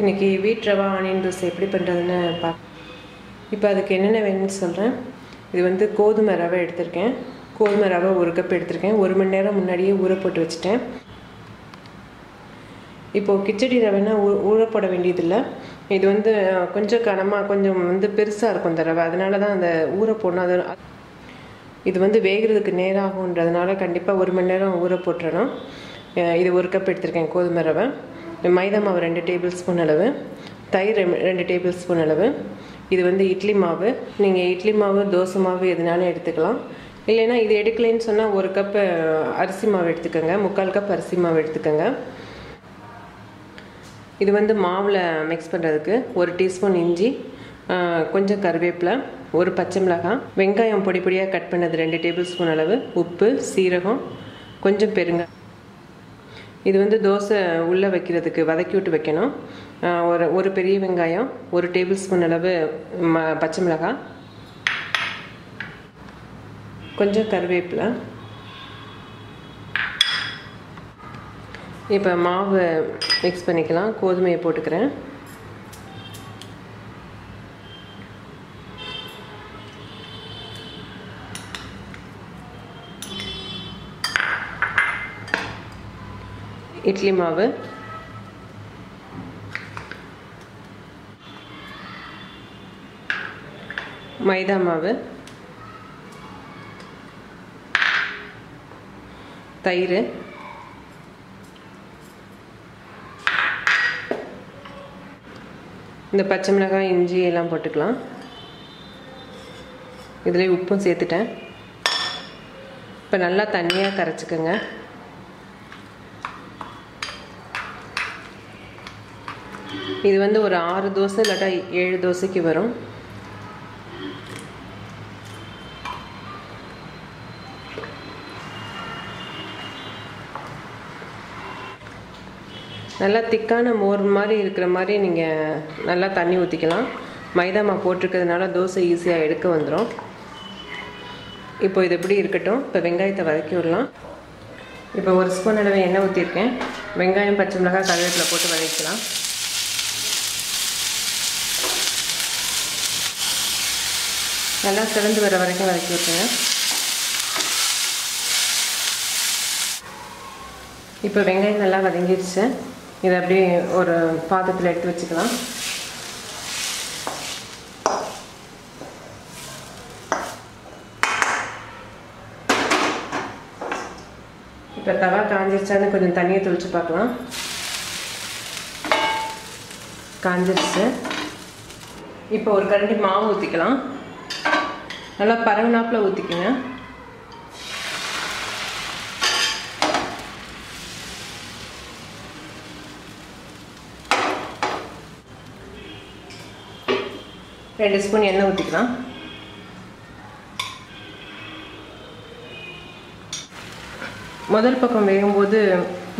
இன்றைக்கி வீட் ரவா ஆனியன் தோசை எப்படி பண்ணுறதுன்னு பா இப்போ அதுக்கு என்னென்ன வேணும்னு சொல்கிறேன் இது வந்து கோதுமை ரவை எடுத்திருக்கேன். கோதுமை ரவை ஒரு கப் எடுத்திருக்கேன். ஒரு மணி நேரம் முன்னாடியே ஊற போட்டு வச்சுட்டேன். இப்போது கிச்சடி ரவைனா ஊ ஊற போட வேண்டியதில்லை. இது வந்து கொஞ்சம் கனமாக கொஞ்சம் வந்து பெருசாக இருக்கும் இந்த ரவை. அதனால தான் அந்த ஊற போடணும். அது இது வந்து வேகிறதுக்கு நேராகுன்றதுனால கண்டிப்பாக ஒரு மணி நேரம் ஊற போட்டுறணும். இது ஒரு கப் எடுத்திருக்கேன் கோதுமை ரவை. மைதா மாவு ரெண்டு டேபிள் ஸ்பூன் அளவு தயிர் ரெண்டு டேபிள் ஸ்பூன் அளவு. இது வந்து இட்லி மாவு. நீங்கள் இட்லி மாவு தோசை மாவு எதுனாலும் எடுத்துக்கலாம். இல்லைன்னா இது எடுக்கலைன்னு சொன்னால் ஒரு கப்பு அரிசி மாவு எடுத்துக்கோங்க. முக்கால் கப் அரிசி மாவு எடுத்துக்கோங்க. இது வந்து மாவில் மிக்ஸ் பண்ணுறதுக்கு ஒரு டீஸ்பூன் இஞ்சி கொஞ்சம் கருவேப்பிலை ஒரு பச்சை மிளகாய் வெங்காயம் பொடி பொடியாக கட் பண்ணது ரெண்டு டேபிள் ஸ்பூன் அளவு உப்பு சீரகம் கொஞ்சம் பெருங்காய் இது வந்து தோசை உள்ளே வைக்கிறதுக்கு வதக்கி விட்டு வைக்கணும். ஒரு ஒரு பெரிய வெங்காயம் ஒரு டேபிள் ஸ்பூன் அளவு ம பச்சை மிளகாய். கொஞ்சம் கருவேப்பிலை. இப்போ மாவு மிக்ஸ் பண்ணிக்கலாம். கோதுமையை போட்டுக்கிறேன். இட்லி மாவு. மைதா மாவு. தயிர். இந்த பச்சை மிளகாய் இஞ்சி எல்லாம் போட்டுக்கலாம். இதில் உப்பும் சேர்த்துட்டேன். இப்போ நல்லா தண்ணியாக கரைச்சிக்கோங்க. இது வந்து ஒரு ஆறு தோசை இல்லாட்டா ஏழு தோசைக்கு வரும். நல்லா திக்கான மோர் மாதிரி இருக்கிற மாதிரி நீங்கள் நல்லா தண்ணி ஊற்றிக்கலாம் மைதா மாவு போட்டிருக்கிறதுனால தோசை ஈஸியாக எடுக்க வந்துடும் இப்போ இது எப்படி இருக்கட்டும். இப்போ வெங்காயத்தை வதக்கி விடலாம். இப்போ ஒரு ஸ்பூன் அளவு எண்ணெய் ஊற்றிருக்கேன் வெங்காயம் பச்சை மிளகாய் கருவேப்பிலை போட்டு வதக்கலாம். நல்லா சிறந்து வர வரைக்கும் வதக்கி விட்டுருங்க. இப்போ வெங்காயம் நல்லா வதங்கிடுச்சு இதை அப்படியே ஒரு பாத்திரத்தில் எடுத்து வச்சுக்கலாம். இப்போ தவா காஞ்சிருச்சான்னு கொஞ்சம் தண்ணியை தெளித்து பார்க்கலாம். காஞ்சிருச்சு. இப்போ ஒரு கரண்டி மாவு ஊற்றிக்கலாம் நல்லா பரவனாப்பில் ஊற்றிக்கங்க ரெண்டு ஸ்பூன் எண்ணெய் ஊற்றிக்கலாம் முதல் பக்கம் வேகும்போது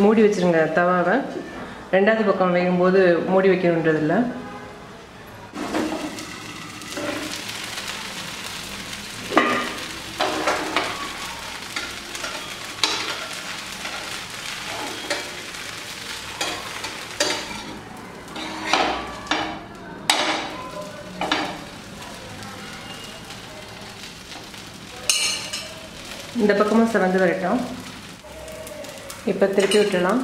மூடி வச்சுருங்க தவாவை. ரெண்டாவது பக்கம் வேகும்போது மூடி வைக்கணுன்றதில்லை. இந்த பக்கமும் செவந்து வரட்டும். இப்போ திருப்பி விட்டுடலாம்.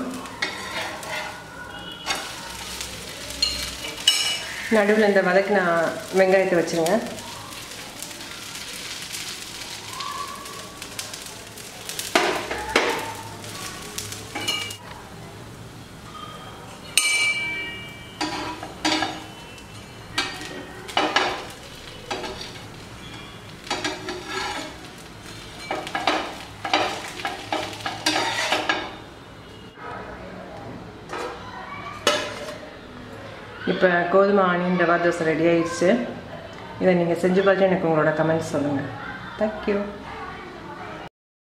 நடுவில் இந்த வதக்கின வெங்காயத்தை வச்சுருங்க. இப்போ கோதுமை ஆனியன் ரவா தோசை ரெடி ஆயிடுச்சு. இதை நீங்கள் செஞ்சு பார்த்து எனக்கு உங்களோட கமெண்ட்ஸ் சொல்லுங்கள் தேங்க்யூ